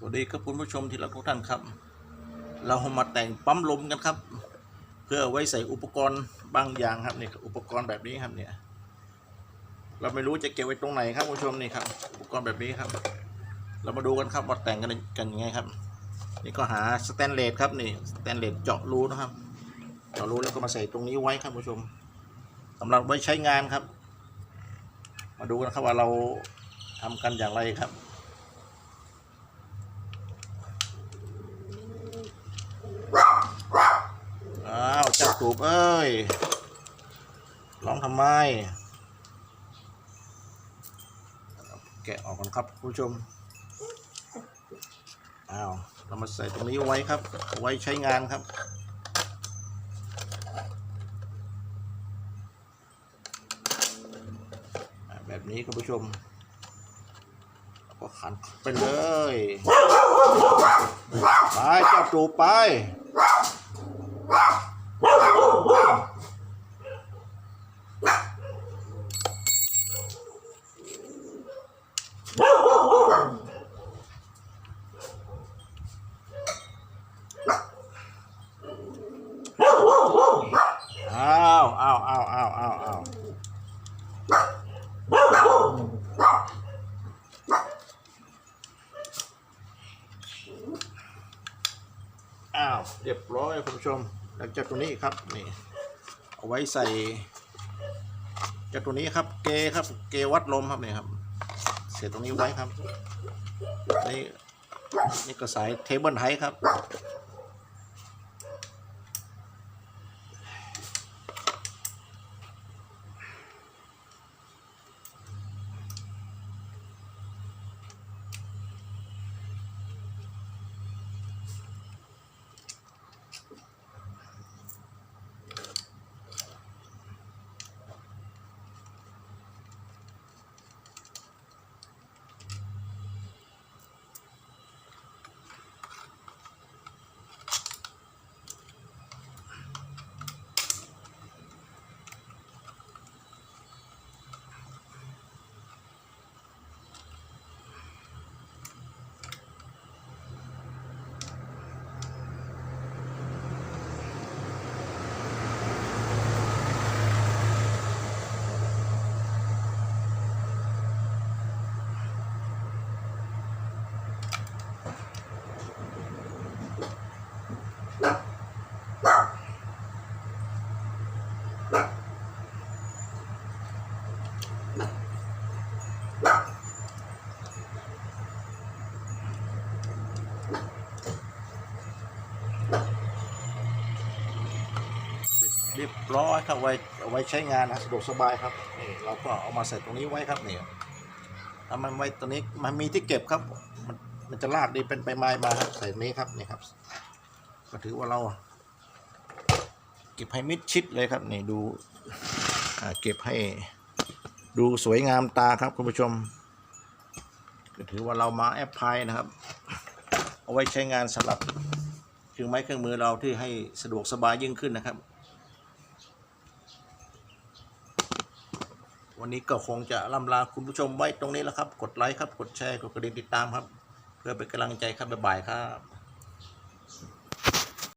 สวัสดีครับคุณผู้ชมที่รักทุกท่านครับ เรามาแต่งปั๊มลมกันครับ เพื่อไว้ใส่อุปกรณ์บางอย่างครับนี่อุปกรณ์แบบนี้ครับเนี่ยเราไม่รู้จะเก็บไว้ตรงไหนครับคุณผู้ชมนี่ครับอุปกรณ์แบบนี้ครับ เรามาดูกันครับว่าแต่งกันกันยังไงครับ นี่ก็หาสแตนเลสครับนี่สแตนเลสเจาะรูนะครับเจาะรูแล้วก็มาใส่ตรงนี้ไว้ครับคุณผู้ชมสำหรับไว้ใช้งานครับ มาดูกันครับว่าเราทำกันอย่างไรครับ อ้าวเจ้า ตูบเอ้ยร้องทำไม แกะออกก่อนครับคุณผู้ชมอ้าวเรามาใส่ตรงนี้ไว้ครับ ไว้ใช้งานครับแบบนี้คุณผู้ชมก็ขันไปเลย ไปจ้าตูบไป อ้าวอ้าวอ้าวอ้าวอ้าวอ้าว อ้าวเรียบร้อยคุณผู้ชม หลังจากตัวนี้ครับนี่เอาไว้ใส่ จากตัวนี้ครับ เกครับ เกวัดลมครับนี่ครับ เสียตรงนี้ไว้ครับ นี่นี่ก็สายเทเบิลไฮครับ เรียบร้อยครับไว้เอาไว้ใช้งานนะสะดวกสบายครับนี่เราก็เอามาใส่ตรงนี้ไว้ครับนี่ถ้ามันไว้ตรงนี้มันมีที่เก็บครับ มันมันจะลากดีเป็นไปไม้มาครับใส่ตรงนี้ครับนี่ครับ ก็ถือว่าเรา เก็บให้มิดชิดเลยครับนี่ดูเก็บให้ดูสวยงามตาครับคุณผู้ชมถือว่าเรามาแอปพลายนะครับ เอาไว้ใช้งานสำหรับเครื่องไม้เครื่องมือเราที่ให้สะดวกสบายยิ่งขึ้นนะครับ วันนี้ก็คงจะล่ำลาคุณผู้ชมไว้ตรงนี้แล้วครับ กดไลค์ครับ กดแชร์ กดกระดิ่งติดตามครับ เพื่อเป็นกำลังใจครับ บ๊ายบายครับ